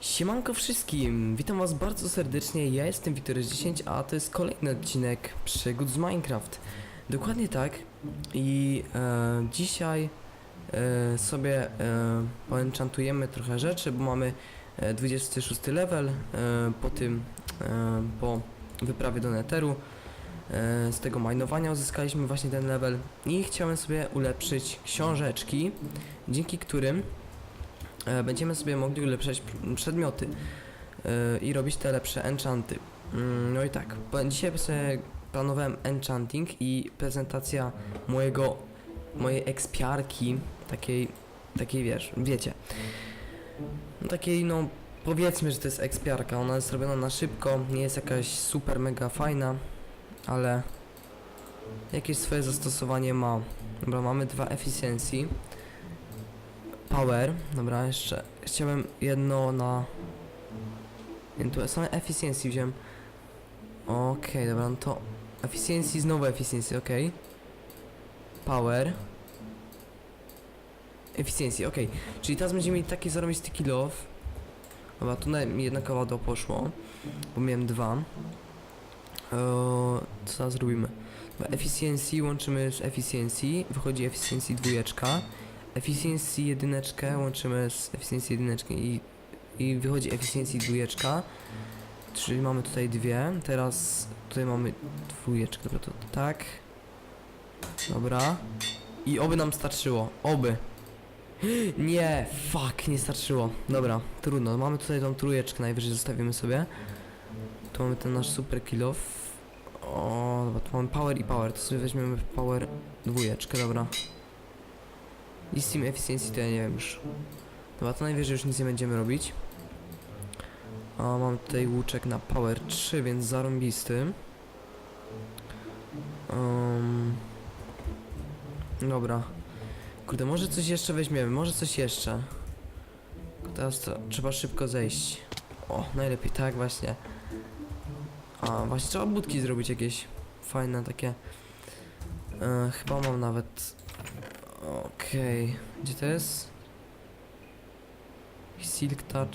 Siemanko wszystkim, witam was bardzo serdecznie, ja jestem Wiktor10, a to jest kolejny odcinek przygód z Minecraft. Dokładnie tak i e, dzisiaj e, sobie e, poenchantujemy trochę rzeczy, bo mamy e, 26 level e, po tym, e, po wyprawie do Netheru. E, z tego majnowania uzyskaliśmy właśnie ten level i chciałem sobie ulepszyć książeczki, dzięki którym e, będziemy sobie mogli ulepszać przedmioty e, i robić te lepsze enchanty. Mm, No i tak, dzisiaj sobie planowałem enchanting i prezentacja mojego, mojej ekspiarki, takiej, takiej wiesz, wiecie, no takiej no powiedzmy, że to jest ekspiarka, ona jest robiona na szybko, nie jest jakaś super mega fajna, ale jakieś swoje zastosowanie ma. Dobra, mamy dwa efficiency. Power, dobra, jeszcze chciałem jedno na... Nie, tu same efficiency wziąłem. Okej, dobra, no to efficiency, znowu efficiency, okej. Power. Efficiency, okej. Czyli teraz będziemy mieli taki zarobisty kill off. Dobra, tu mi jedna kowadło poszło, bo miałem dwa. Eee, co teraz zrobimy? Efficiency łączymy z efficiency, wychodzi efficiency dwójeczka. Efficiency jedyneczkę łączymy z efficiency jedyneczkę i, i wychodzi efficiency dwójeczka. Czyli mamy tutaj dwie. Teraz tutaj mamy dwójeczkę. Dobra, to tak. Dobra. I oby nam starczyło. Oby. Nie, fuck, nie starczyło. Dobra, trudno. Mamy tutaj tą trójeczkę, najwyżej zostawimy sobie. Tu mamy ten nasz super kill off. O, dobra, tu mamy power i power. To sobie weźmiemy power dwójeczkę, dobra. I z team efficiency to ja nie wiem już. Dobra, to najwyżej już nic nie będziemy robić. A mam tutaj łuczek na power 3, więc zarąbisty. Um, dobra. Kurde, może coś jeszcze weźmiemy, może coś jeszcze. Teraz to trzeba szybko zejść. O, najlepiej tak właśnie. A, właśnie trzeba budki zrobić jakieś fajne takie. E, chyba mam nawet. Okej, gdzie to jest? Silk Touch.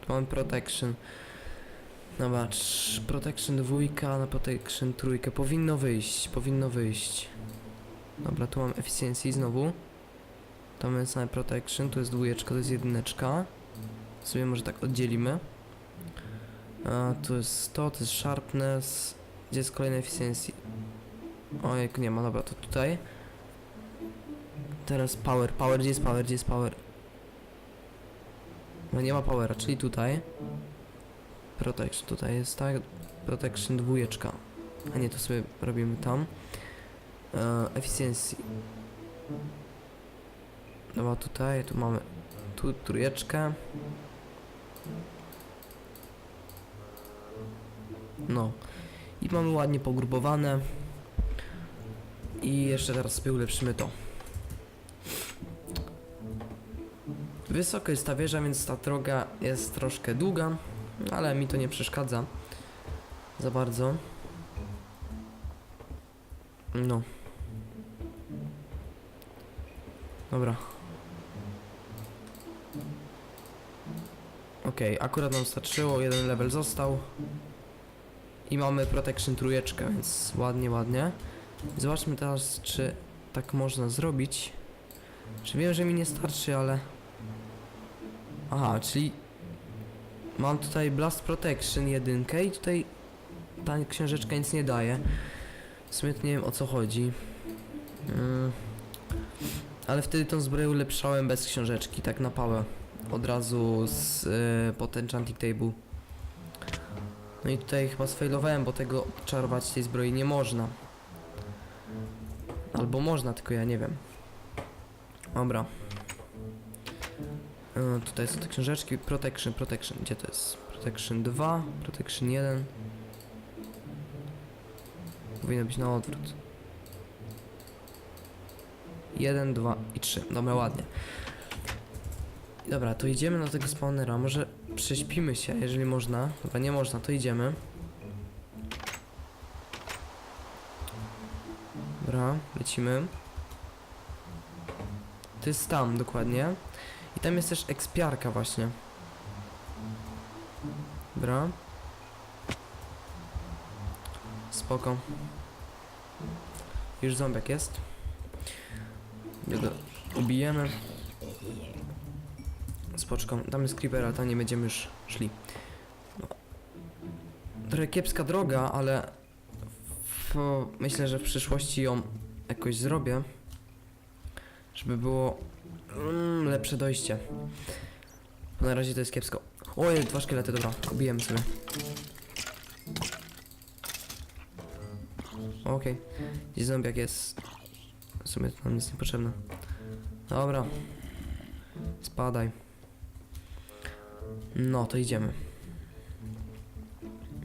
Tu mam Protection. Dobra, trz- Protection dwójka na Protection trójkę. Powinno wyjść, powinno wyjść. Dobra, tu mam Efficiency znowu. Tam jest same Protection, tu jest dwójeczka, to jest jedyneczka. Sobie może tak oddzielimy. A, tu jest to, to jest Sharpness. Gdzie jest kolejna Efficiency? Ojejku, nie ma, dobra, to tutaj. Teraz Power, Power, gdzie jest Power, gdzie jest Power? No nie ma Powera, czyli tutaj. Protection, tutaj jest tak. Protection dwójeczka. A nie, to sobie robimy tam. E, efficiency. Dobra, tutaj, tu mamy tu trójeczkę. No. I mamy ładnie pogrubowane. I jeszcze teraz sobie ulepszymy to. Wysoko jest ta wieża, więc ta droga jest troszkę długa, ale mi to nie przeszkadza za bardzo. No. Dobra. Okej, akurat nam starczyło, jeden level został. I mamy protection trójeczkę, więc ładnie, ładnie. Zobaczmy teraz, czy tak można zrobić. Czy wiem, że mi nie starczy, ale... Aha, czyli... Mam tutaj Blast Protection jedynkę i tutaj ta książeczka nic nie daje. W sumie nie wiem o co chodzi. Mm. Ale wtedy tą zbroję ulepszałem bez książeczki, tak na pałę. Od razu z y, Enchanting Table. No i tutaj chyba sfailowałem, bo tego czarować tej zbroi nie można. Albo można, tylko ja nie wiem. Dobra. Y, tutaj są te książeczki. Protection, Protection. Gdzie to jest? Protection 2, Protection 1. Powinno być na odwrót. 1, 2 i 3. Dobra, ładnie. Dobra, to idziemy na tego spawnera. Może prześpimy się, jeżeli można. Dobra, nie można, to idziemy. Dobra, lecimy. To jest tam dokładnie. I tam jest też ekspiarka właśnie. Dobra. Spoko. Już zombiak jest. Go ubijemy. Spoczko. Tam jest creeper, ale tam nie będziemy już szli. No. Trochę kiepska droga, ale w, myślę, że w przyszłości ją jakoś zrobię. Żeby było mm, lepsze dojście. Na razie to jest kiepsko. Oj, dwa szkielety, dobra, ubijemy sobie. Okej. Gdzieś zombiak jest. W sumie to nam jest niepotrzebne. Dobra. Spadaj. No, to idziemy.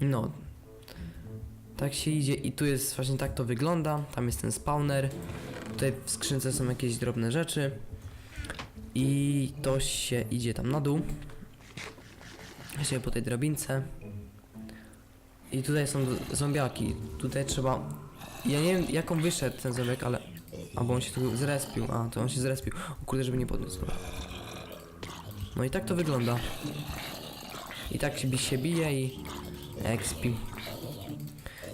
No. Tak się idzie i tu jest właśnie tak to wygląda. Tam jest ten spawner. Tutaj w skrzynce są jakieś drobne rzeczy. I to się idzie tam na dół. Właśnie po tej drabince. I tutaj są zombiaki. Tutaj trzeba... Ja nie wiem jaką wyszedł ten zombiak, ale... Albo on się tu zrespił. A, to on się zrespił. O kurde, żeby nie podniósł. No i tak to wygląda. I tak się bije i... Expi.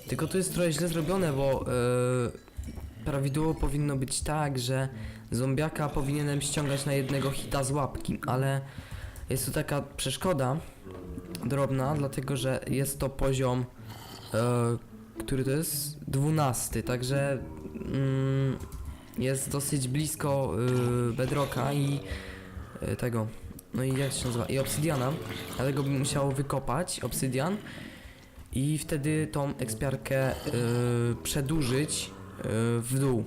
Tylko tu jest trochę źle zrobione, bo... Yy, prawidłowo powinno być tak, że... Zombiaka powinienem ściągać na jednego hita z łapki, ale... Jest tu taka przeszkoda drobna, dlatego że jest to poziom, e, który to jest? 12, także mm, jest dosyć blisko y, Bedrocka i y, tego, no i jak się nazywa, i Obsydiana, dlatego bym musiał wykopać Obsydian i wtedy tą ekspiarkę y, przedłużyć y, w dół.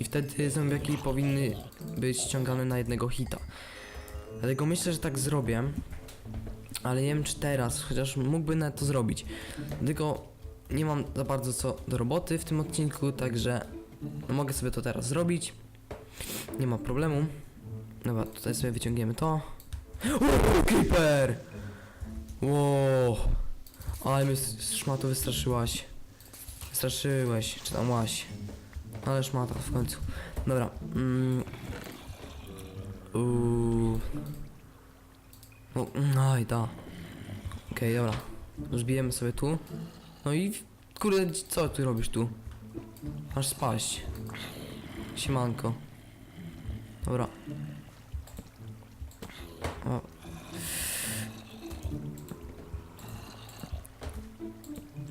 I wtedy zombiaki powinny być ściągane na jednego hita. Dlatego myślę, że tak zrobię. Ale nie wiem czy teraz, chociaż mógłby nawet to zrobić. Tylko nie mam za bardzo co do roboty w tym odcinku, także mogę sobie to teraz zrobić. Nie ma problemu. Dobra, tutaj sobie wyciągniemy to. O, creeper! Wow. Ale mnie szmato wystraszyłaś. Wystraszyłeś, czy tam łaś. Ale szmata w końcu. Dobra. Mm. Uuu. No, no i da. Okej, dobra. Zbijemy sobie tu. No i kurde, co ty robisz tu? Masz spaść. Siemanko. Dobra. O.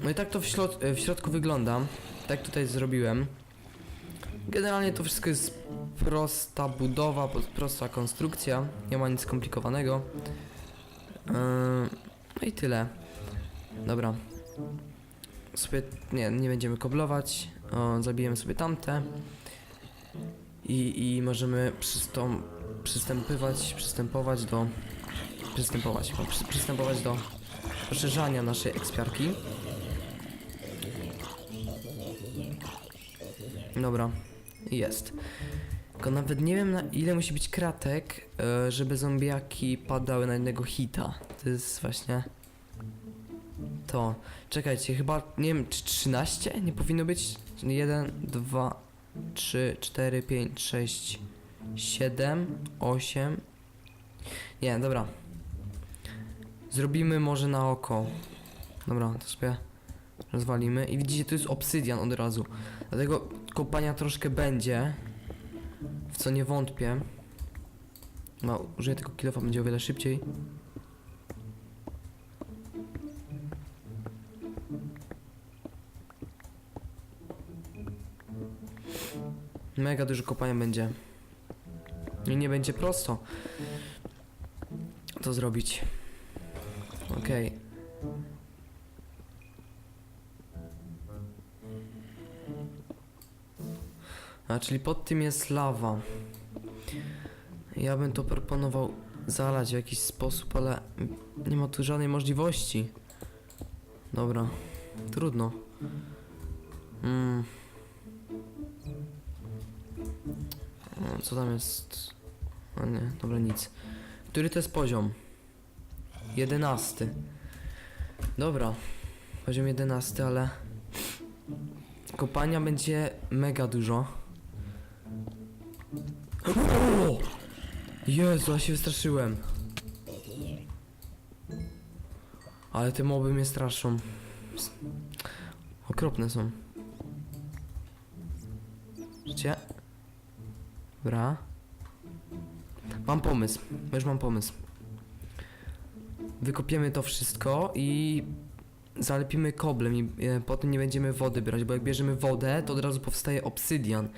No i tak to w, środ w środku wygląda. Tak tutaj zrobiłem. Generalnie to wszystko jest prosta budowa, prosta konstrukcja. Nie ma nic skomplikowanego. Yy, no i tyle. Dobra. Sobie, nie, nie będziemy koblować. O, zabijemy sobie tamte. I, i możemy przystąp, przystępywać, przystępować do... Przystępować, przy, przystępować do poszerzania naszej ekspiarki. Dobra, jest. Tylko nawet nie wiem na ile musi być kratek, e, żeby zombiaki padały na jednego hita. To jest właśnie to. Czekajcie, chyba nie wiem, czy 13? Nie powinno być? 1, 2, 3, 4, 5, 6, 7, 8. Nie, dobra. Zrobimy może na oko. Dobra, to sobie rozwalimy. I widzicie, tu jest obsydian od razu. Dlatego kopania troszkę będzie. W co nie wątpię. No, użyję tego kilofa, będzie o wiele szybciej. Mega dużo kopania będzie. I nie będzie prosto to zrobić. Okej. A, czyli pod tym jest lawa. Ja bym to proponował zalać w jakiś sposób, ale nie ma tu żadnej możliwości. Dobra, trudno. Mm. Co tam jest? A nie, dobra, nic. Który to jest poziom? Jedenasty. Dobra, poziom jedenasty, ale kopania będzie mega dużo. O! Jezu, ja się wystraszyłem. Ale te moby mnie straszą. Okropne są. Życie? Dobra. Mam pomysł. Już mam pomysł. Wykopiemy to wszystko i zalepimy koblem i e, potem nie będziemy wody brać, bo jak bierzemy wodę, to od razu powstaje obsydian.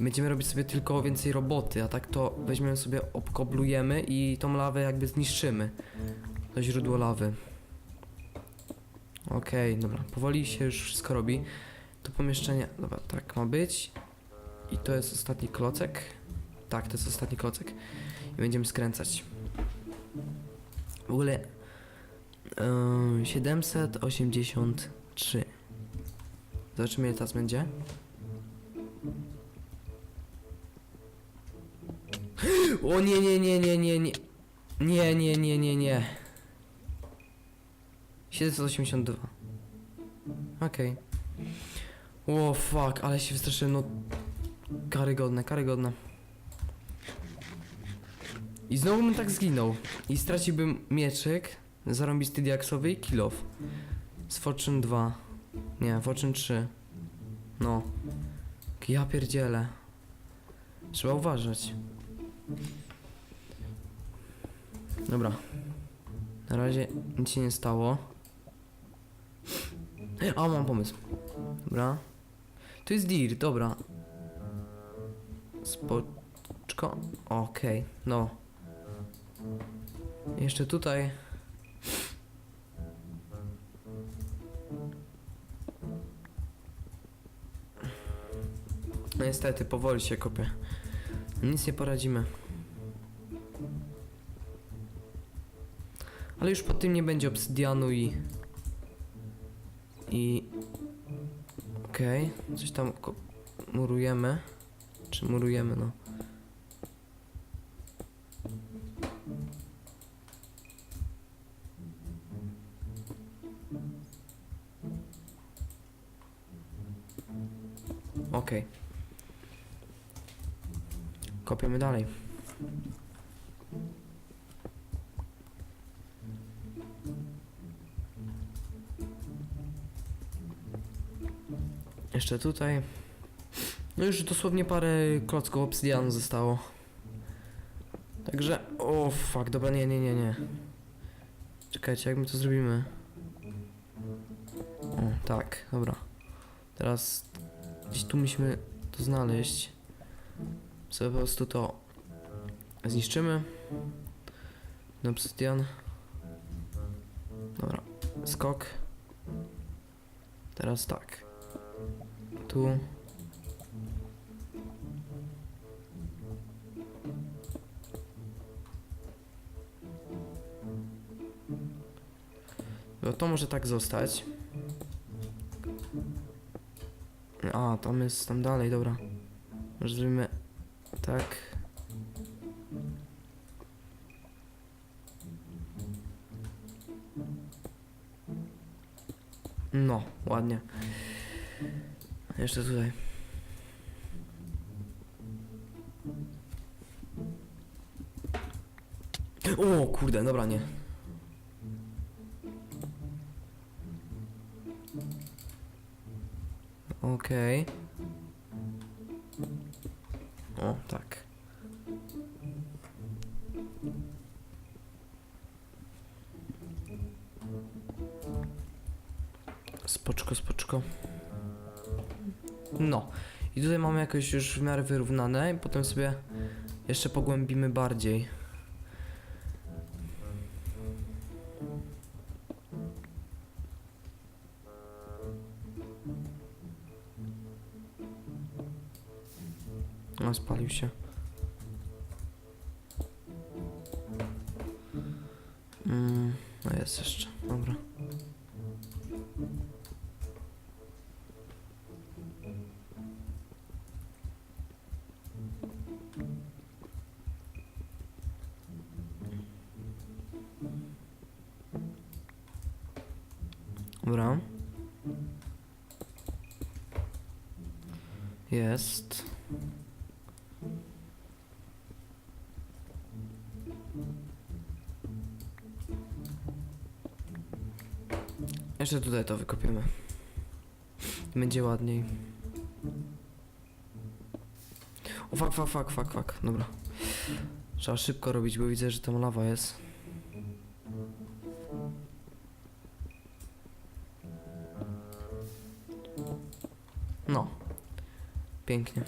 I będziemy robić sobie tylko więcej roboty, a tak to weźmiemy sobie, obkoblujemy i tą lawę jakby zniszczymy. To źródło lawy. Okej, dobra, powoli się już wszystko robi. To pomieszczenie, dobra, tak ma być. I to jest ostatni klocek. Tak, to jest ostatni klocek. I będziemy skręcać. W ogóle yy, 783. Zobaczymy ile teraz będzie. O nie, nie, nie, nie, nie, nie. Nie, nie, nie, nie, nie. 782. Okej. O fuck, ale się wystraszyłem, no. Karygodne, karygodne. I znowu bym tak zginął. I straciłbym mieczyk, zarąbisty diaksowy i kill off. Z Fortune 2. Nie, Fortune 3. No. Ja pierdzielę. Trzeba uważać. Dobra. Na razie nic się nie stało. A, mam pomysł. Dobra. To jest deer, dobra. Spoczko. Okej, no. Jeszcze tutaj. No niestety, powoli się kopię. Nic nie poradzimy. Ale już po tym nie będzie obsydianu i... I... Okej, coś tam murujemy. Czy murujemy, no. Okej. Kopiemy dalej. Jeszcze tutaj. No już dosłownie parę klocków obsydianu zostało. Także, o fuck, dobra, nie, nie, nie, nie. Czekajcie, jak my to zrobimy? O, tak, dobra. Teraz gdzieś tu musimy to znaleźć. Sobie po prostu to zniszczymy. Na obsydian. Dobra, skok. Teraz tak. Tu. No to może tak zostać. A, tam jest, tam dalej, dobra. Może zrobimy tak. No, ładnie. Jeszcze tutaj. O kurde, dobra, nie. Okej. O, tak. Spoczko, spoczko. No. I tutaj mamy jakoś już w miarę wyrównane i potem sobie jeszcze pogłębimy bardziej. No, spalił się. Dobra. Jest. Jeszcze tutaj to wykopiemy. Będzie ładniej. O, fuck, fuck, fuck, fuck, fuck. Dobra. Trzeba szybko robić, bo widzę, że tam lawa jest. Pięknie.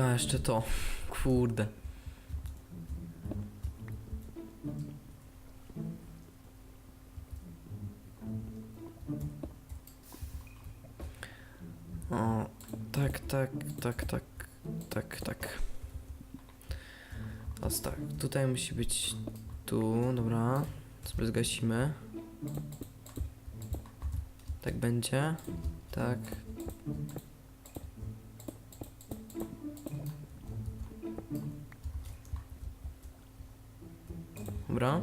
Ja jeszcze to. Kurde. O, tak, tak, tak, tak, tak, tak. Teraz tak, tutaj musi być tu, dobra. Sobie zgasimy. Tak będzie. Tak. Dobra.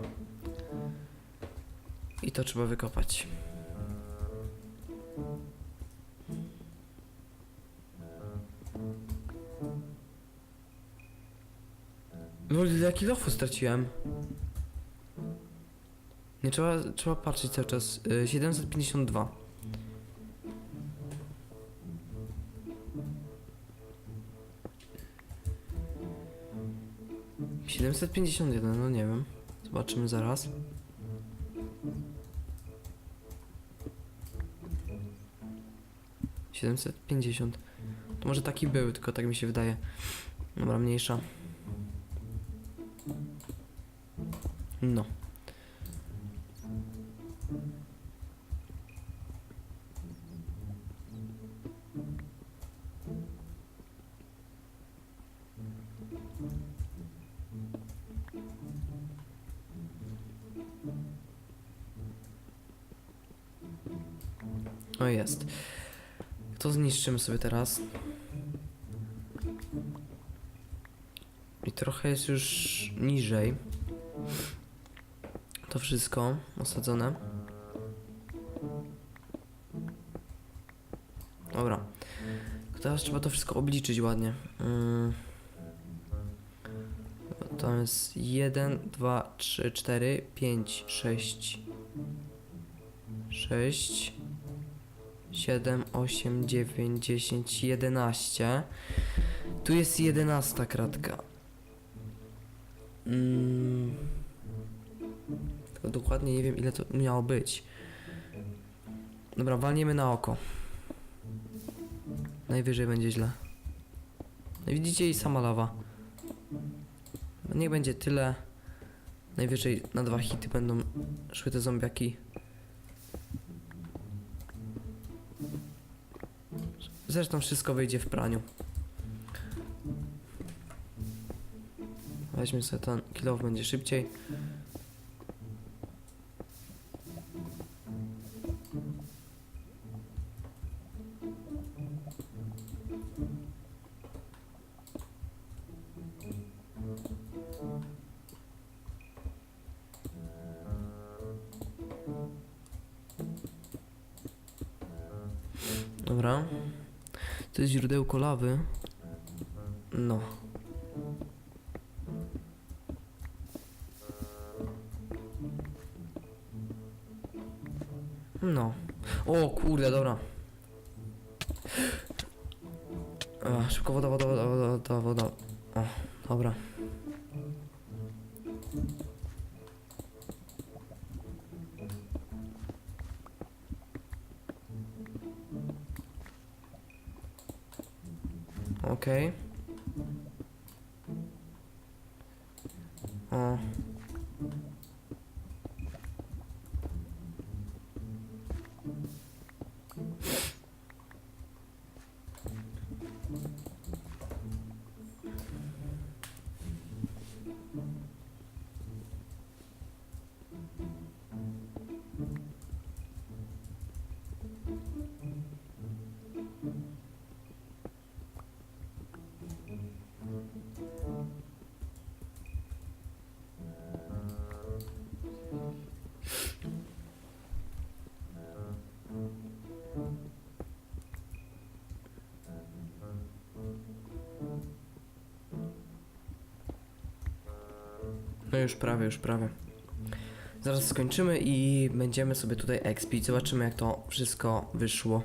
I to trzeba wykopać. No ile kilofu straciłem? Nie trzeba, trzeba patrzeć cały czas. Y, 752. Siedemset pięćdziesiąt jeden, no nie wiem. Zobaczymy zaraz. Siedemset pięćdziesiąt. To może taki był, tylko tak mi się wydaje. Dobra, mniejsza. No. O jest. To zniszczymy sobie teraz. I trochę jest już niżej. To wszystko osadzone. Dobra. Teraz trzeba to wszystko obliczyć ładnie. Mm. To jest 1, 2, 3, 4, 5, 6, 6, 7, 8, 9, 10, 11. Tu jest 11 kratka. Mm. Dokładnie nie wiem ile to miało być. Dobra, walniemy na oko. Najwyżej będzie źle. No widzicie i sama lawa. Niech będzie tyle. Najwyżej na dwa hity będą szły te zombiaki. Zresztą wszystko wyjdzie w praniu. Weźmy sobie ten kilow, będzie szybciej. Dobra. To jest źródełko lawy. No. O. No już prawie, już prawie. Zaraz skończymy i będziemy sobie tutaj expić. Zobaczymy jak to wszystko wyszło.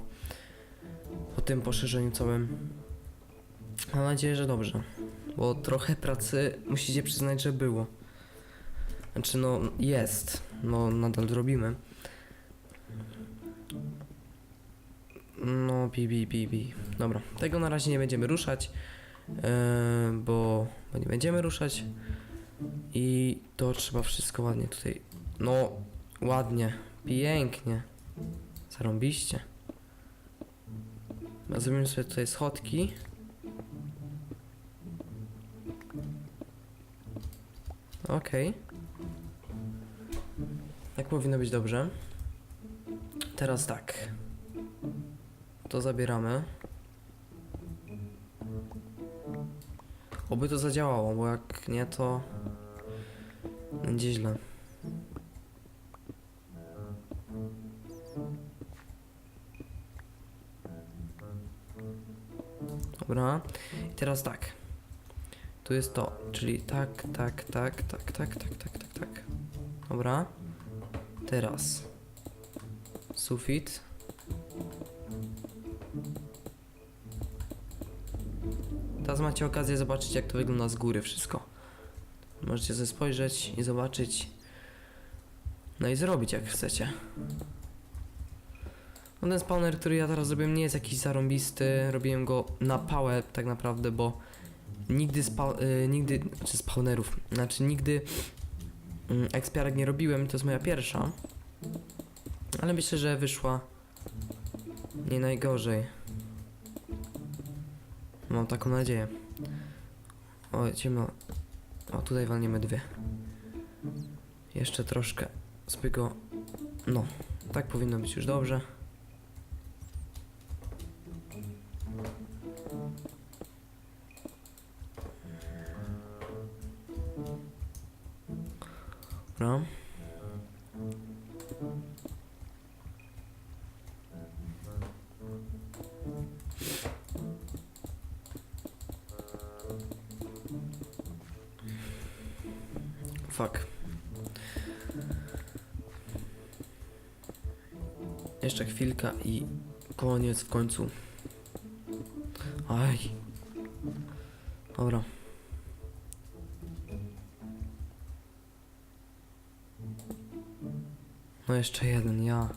Po tym poszerzeniu całym. Mam nadzieję, że dobrze. Bo trochę pracy musicie przyznać, że było. Znaczy no jest. No nadal robimy. No bi bi bi bi. Dobra, tego na razie nie będziemy ruszać. Yy, bo nie będziemy ruszać. I to trzeba wszystko ładnie tutaj. No, ładnie, pięknie. Zarąbiście. Zrobimy sobie tutaj schodki. Okej. Tak powinno być dobrze. Teraz tak. To zabieramy. Oby to zadziałało, bo jak nie, to będzie źle. Dobra. I teraz tak. Tu jest to, czyli tak, tak, tak, tak, tak, tak, tak, tak, tak. Dobra. Teraz. Sufit. Teraz macie okazję zobaczyć, jak to wygląda z góry wszystko. Możecie sobie spojrzeć i zobaczyć. No i zrobić, jak chcecie. No ten spawner, który ja teraz zrobiłem, nie jest jakiś zarąbisty. Robiłem go na pałę, tak naprawdę, bo nigdy, spa y, nigdy, czy spawnerów, znaczy nigdy mm, ekspiarek nie robiłem, to jest moja pierwsza. Ale myślę, że wyszła nie najgorzej. Mam taką nadzieję. O, ciemno. O, tutaj walniemy dwie. Jeszcze troszkę zbygo. No, tak powinno być już dobrze. Dobra. Fuck. Jeszcze chwilka i koniec w końcu. Aj. Dobra. No jeszcze jeden, ja.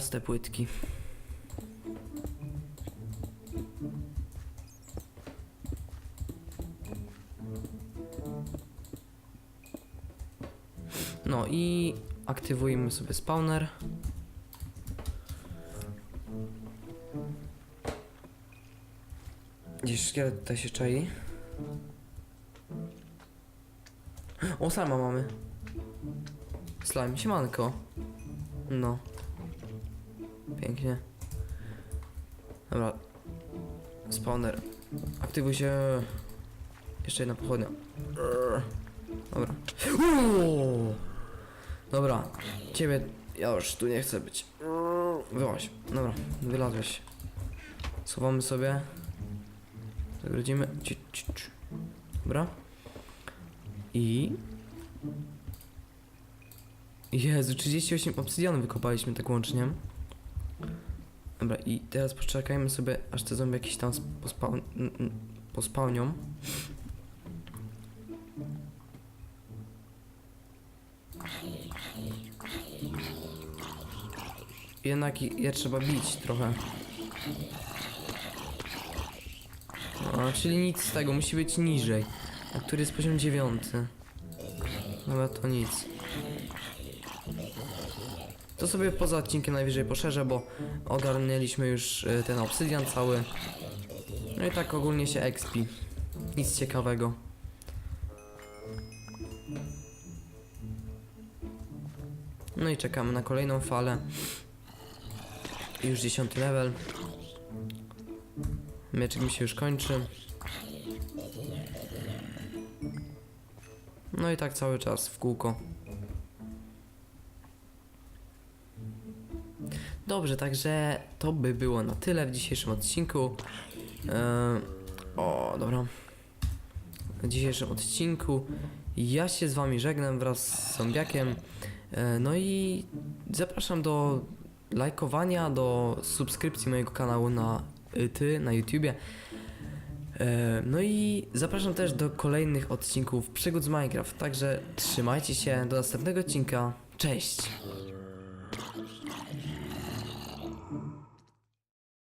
I teraz te płytki. No i aktywujemy sobie spawner. Gdzieś szkielet tutaj się czai. O, sama mamy. Slime, siemanko. No. Pięknie. Dobra. Spawner. Aktywuj się. Jeszcze jedna pochodnia. Dobra. Uuu. Dobra. Ciebie ja już tu nie chcę być. Wyłaź. Dobra, wylazłeś. Schowamy sobie. Zagrodzimy. Dobra. I... Jezu, 38 obsydianów wykopaliśmy tak łącznie. Dobra, i teraz poczekajmy sobie, aż te zombie jakieś tam n- pospałnią. Jednak je trzeba bić trochę. No, czyli nic z tego, musi być niżej. A który jest poziom dziewiąty? Dobra, to nic. To sobie poza odcinkiem najwyżej poszerzę, bo ogarnęliśmy już y, ten obsydian cały. No i tak ogólnie się expi. Nic ciekawego. No i czekamy na kolejną falę. Już 10 level. Mieczek mi się już kończy. No i tak cały czas w kółko. Dobrze, także to by było na tyle w dzisiejszym odcinku. Eee, o, dobra. W dzisiejszym odcinku ja się z wami żegnam wraz z zombiakiem. E, no i zapraszam do lajkowania, do subskrypcji mojego kanału na ty, na YouTubie. E, No i zapraszam też do kolejnych odcinków przygód z Minecraft. Także trzymajcie się, do następnego odcinka. Cześć!